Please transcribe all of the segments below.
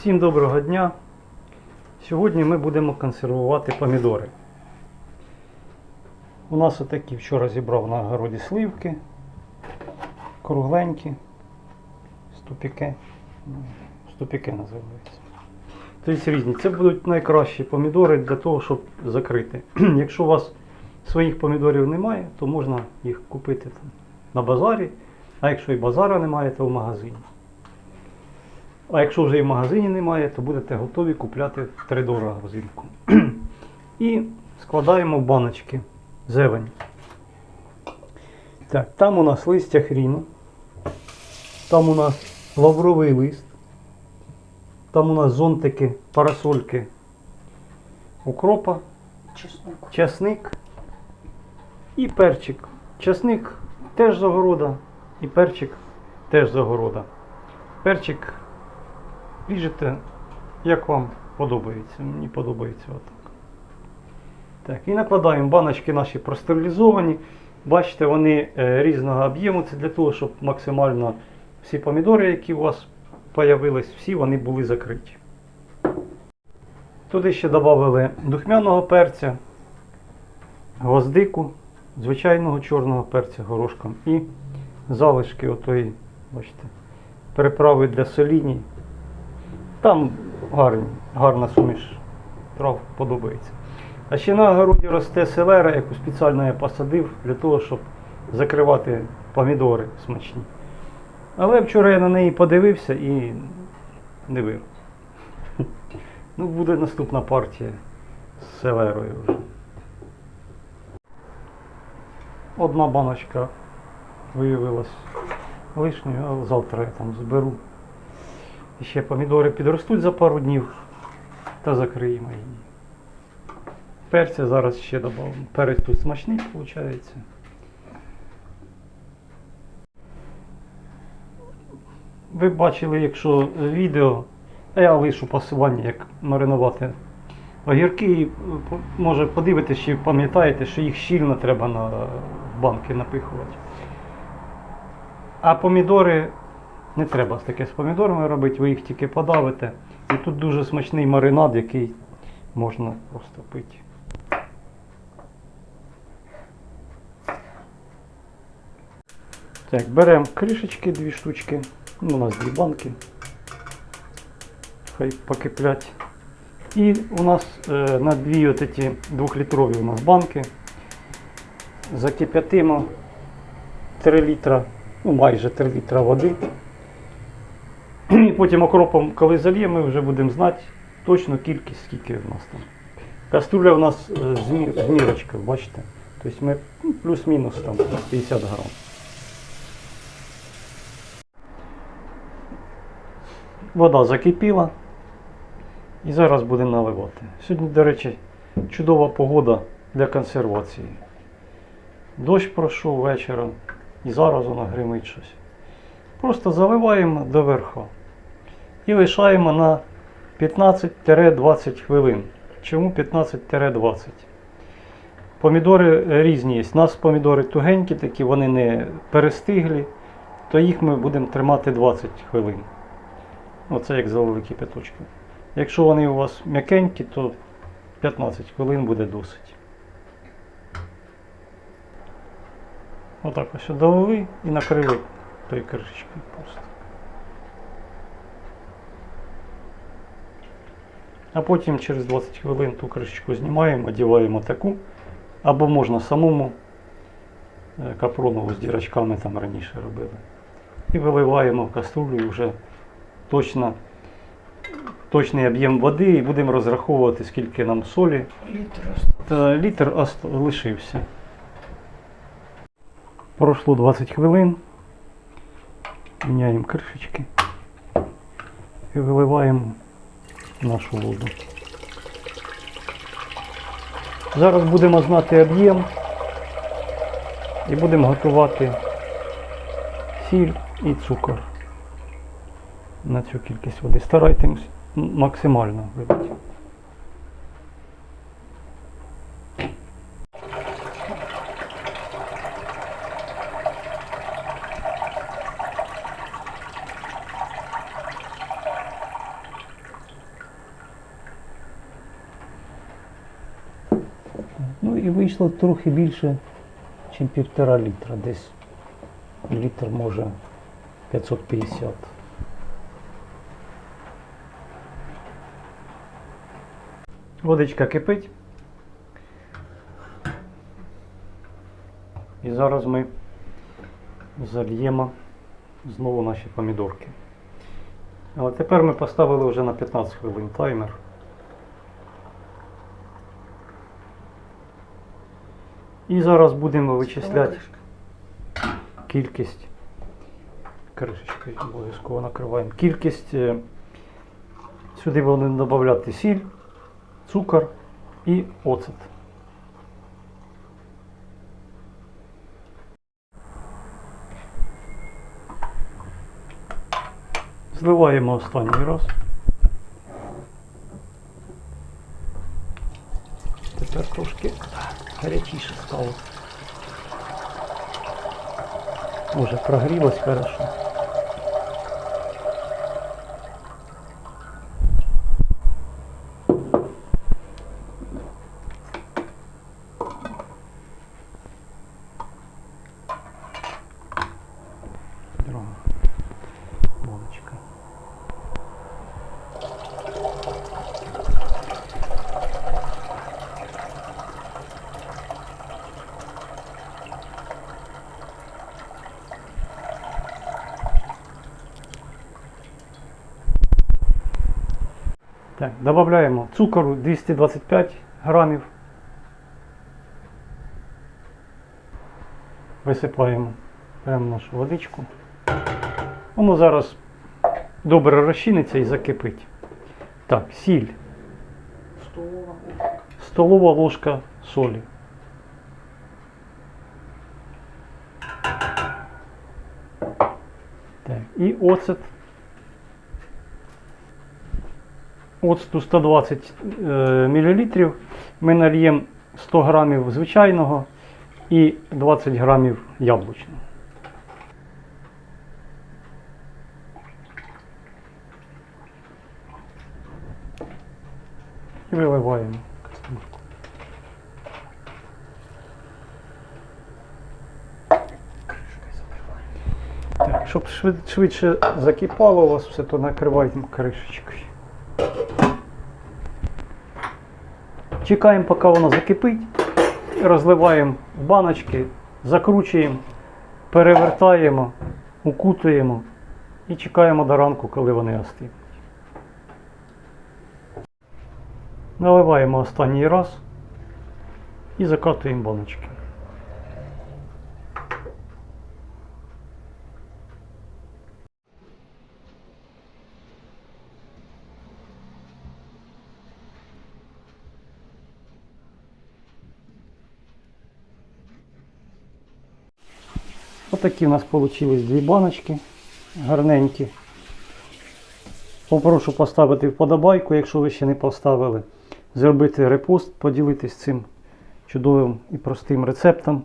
Всім доброго дня. Сьогодні ми будемо консервувати помідори. У нас отакі вчора зібрав на огороді сливки, кругленькі, ступіки. Ну, Ступіки називаються. Тобто різні. Це будуть найкращі помідори для того, щоб закрити. Якщо у вас своїх помідорів немає, то можна їх купити там на базарі. А якщо і базара немає, то в магазині. А якщо вже і в магазині немає, то будете готові купляти втридорога взимку. І складаємо в баночки зелень. Так, там у нас листя хріну, там у нас лавровий лист, там у нас зонтики, парасольки укропа, Чеснок. часник і перчик. Часник теж з огорода, і перчик теж з огорода. Перчик ріжете, як вам подобається. Мені подобається отак. Так, і накладаємо баночки наші простерилізовані. Бачите, вони е, різного об'єму. Це для того, щоб максимально всі помідори, які у вас появились, всі вони були закриті. Туди ще додали духмяного перця, гвоздику, звичайного чорного перця горошком і залишки отої, бачите, приправи для соліні. Там гарні, гарна суміш трав подобається. А ще на огороді росте селера, яку спеціально я посадив для того, щоб закривати помідори смачні. Але вчора я на неї подивився і не вирос. Ну, буде наступна партія з селерою вже. Одна баночка виявилась лишньою, але завтра я там зберу. Ще помідори підростуть за пару днів та закриємо її. Перця зараз ще додамо. Перець тут смачний виходить. Ви бачили, якщо відео, я лишу посилання, як маринувати огірки. Е, може подивитись, чи пам'ятаєте, що їх щільно треба на банки напихувати. А помідори не треба таке з помідорами робити, ви їх тільки подавите. І тут дуже смачний маринад, який можна просто пити. Так, беремо кришечки, дві штучки. Ну, у нас дві банки. Хай покиплять. І у нас е, на дві от ці двохлітрові у нас банки. Закип'ятимо 3 літра, ну майже 3 літра води. Потім окропом, коли зальємо, ми вже будемо знати точну кількість, скільки в нас там. Каструля у нас е, з мі- мірочкою, бачите? Тобто ми ну, плюс-мінус там 50 грам. Вода закипіла. І зараз будемо наливати. Сьогодні, до речі, чудова погода для консервації. Дощ пройшов вечором і зараз воно гримить щось. Просто заливаємо доверху і лишаємо на 15-20 хвилин. Чому 15-20? Помідори різні є. У нас помідори тугенькі, такі, вони не перестиглі, то їх ми будемо тримати 20 хвилин. Оце як залили кипяточком. Якщо вони у вас м'якенькі, то 15 хвилин буде досить. Отак ось долили і накрили тою кришечкою просто. А потім через 20 хвилин ту кришечку знімаємо, одіваємо таку, або можна самому е, капронову з дірочками там раніше робили. І виливаємо в каструлю і вже точно точний об'єм води і будемо розраховувати, скільки нам солі. Літр. Та літр лишився. Пройшло 20 хвилин. Міняємо кришечки і виливаємо нашу воду. Зараз будемо знати об'єм і будемо готувати сіль і цукор на цю кількість води. Старайтесь максимально вибити. І вийшло трохи більше, ніж півтора літра. Десь літр може 550. Водичка кипить. І зараз ми зальємо знову наші помідорки. Але тепер ми поставили вже на 15 хвилин таймер. І зараз будемо вичисляти кількість. Кришечкою обов'язково накриваємо. Кількість. е, Сюди будемо додати сіль, цукор і оцет. Зливаємо останній раз. Уже прогрілось хорошо. Друга баночка. Так, додаємо цукору 225 грамів. Висипаємо прямо нашу водичку. Воно зараз добре розчиниться і закипить. Так, сіль. Столова. Столова ложка солі. Так, і оцет. Оцту 120 е, мл. Ми нальємо 100 грамів звичайного і 20 грамів яблучного. І виливаємо кастрюльку. Так, щоб швидше закипало у вас все, то накриваємо кришечкою. Чекаємо, поки воно закипить. Розливаємо в баночки, закручуємо, перевертаємо, укутуємо і чекаємо до ранку, коли вони остигнуть. Наливаємо останній раз і закатуємо баночки. Отакі у нас вийшли дві баночки гарненькі. Попрошу поставити вподобайку, якщо ви ще не поставили. Зробити репост, поділитись цим чудовим і простим рецептом.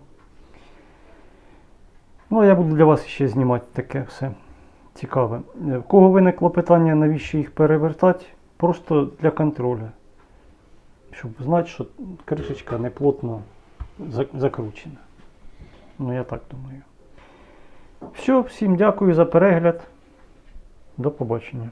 Ну, а я буду для вас ще знімати таке все цікаве. Е, В кого виникло питання, навіщо їх перевертати? Просто для контролю. Щоб знати, що кришечка не плотно за- закручена. Ну, я так думаю. Все, всім дякую за перегляд. До побачення.